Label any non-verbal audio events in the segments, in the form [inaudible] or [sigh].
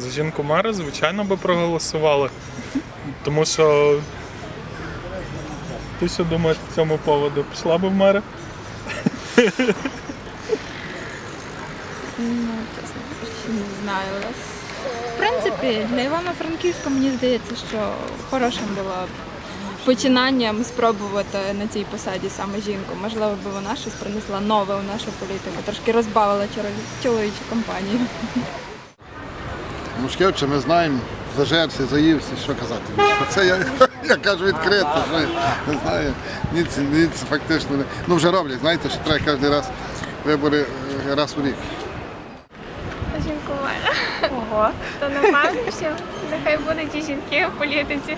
За жінку мера, звичайно, би проголосували. Тому що. Ти що думаєш по цьому поводу? Пішла би в мери? Ну, чесно кажучи, не знаю. В принципі, для Івано-Франківська мені здається, що хорошим було б починанням спробувати на цій посаді саме жінку. Можливо, би вона щось принесла нове у нашу політику, трошки розбавила чолові- чоловічу компанію. Мушкевича ми знаємо, зажерся, заївся, що казати. [laughs] Це я, я кажу відкрито, що не знаю, ніц, ніц фактично не. Ну вже роблять, знаєте, що треба кожен раз вибори е, раз у рік. Жінку мене. Ого. То напевно, що нехай будуть і жінки в політиці.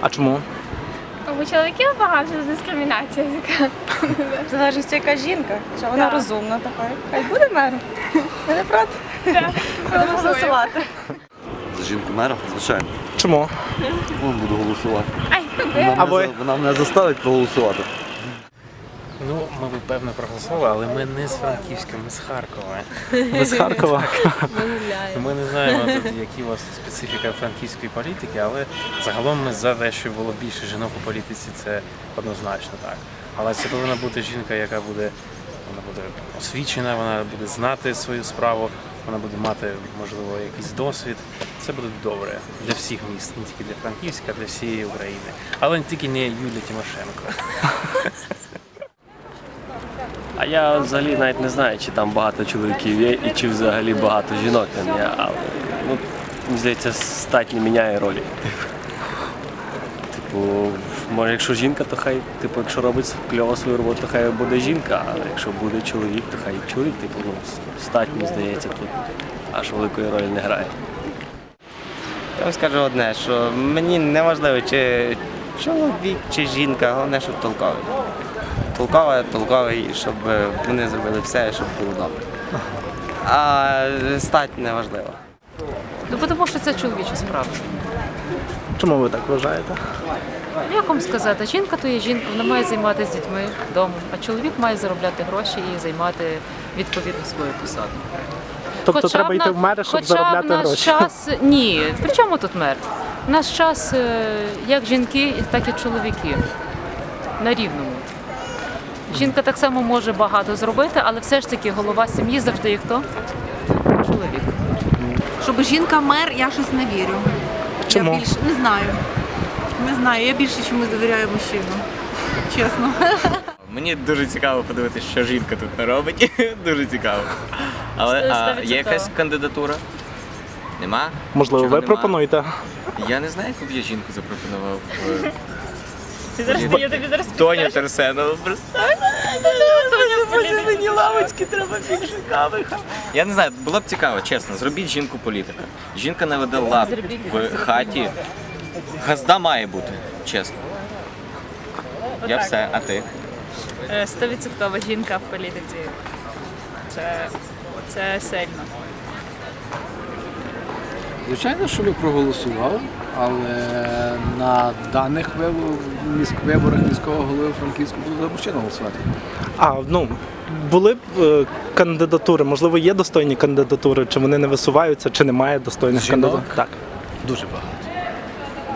А чому? У чоловіків багато дискримінація така. Залежить, яка жінка, що вона Так. розумна така. Хай буде мером. Ми не проти. Будемо голосувати. За жінку мера, звичайно. Чому? Вон буду голосувати. Вона, мене, за- вона мене заставить проголосувати. Ну, ми б певно проголосували, але ми не з Франківська, ми з Харкова. Ви з Харкова? Ми не знаємо, тут, які у вас специфіка франківської політики, але загалом ми за те, щоб було більше жінок у політиці, це однозначно так. Але це повинна бути жінка, яка буде, вона буде освічена, вона буде знати свою справу, вона буде мати, можливо, якийсь досвід. Це буде добре для всіх міст, не тільки для Франківська, а для всієї України. Але не тільки не Юлія Тимошенко. [laughs] А я взагалі навіть не знаю, чи там багато чоловіків є і чи взагалі багато жінок там є. Але ну, здається, стать не міняє ролі. Типу, може, якщо жінка, то хай, типу, якщо робить кльово свою роботу, то хай буде жінка, але якщо буде чоловік, то хай чоловік, типу, ну, стать, мені здається, тут аж великої ролі не грає. Я вам скажу одне, що мені не важливо, чи чоловік, чи жінка, головне, щоб толковий. Толковий, толковий, щоб вони зробили все, щоб було добре. А стать не важливо. Ну, тому що це чоловіча справа. Чому ви так вважаєте? Як вам сказати, жінка то є жінка, вона має займатися дітьми вдома, а чоловік має заробляти гроші і займати відповідно свою посаду. Тобто треба йти в мери, щоб хоча заробляти в наш гроші. час ні. При чому тут мер? В наш час е, як жінки, так і чоловіки на рівному. Жінка так само може багато зробити, але все ж таки голова сім'ї завжди є хто? Чоловік. Щоб жінка мер, я щось не вірю. Чому? Я більше не знаю. Не знаю, я більше чомусь довіряю мужчинам. Чесно. Мені дуже цікаво подивитися, що жінка тут не робить. [laughs] дуже цікаво. Але Сто- сто відсотків. кандидатура? Нема? Можливо, Чого ви нема? пропонуєте? Я не знаю, яку б я жінку запропонував. Зараз я тобі зараз Тоню Терсенову просто. Може мені лавочки треба більше кави. Я не знаю, було б цікаво, чесно. Зробіть жінку політика. Жінка не веде лад в хаті. Газда має бути, чесно. Я все, а ти? Е, Стовідсоткова жінка в політиці. Це, це сильно. Звичайно, що би проголосував, але на даних вибор- міськ- виборах міського голови Франківського буду за голосувати. А ну були б е, кандидатури, можливо, є достойні кандидатури, чи вони не висуваються, чи немає достойних Жінок? кандидатур? Так. Дуже багато.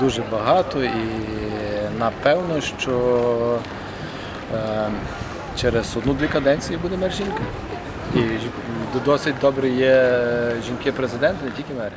Дуже багато і напевно, що е, через одну-дві каденції буде мер жінка. І досить добре є жінки-президенти, не тільки мери.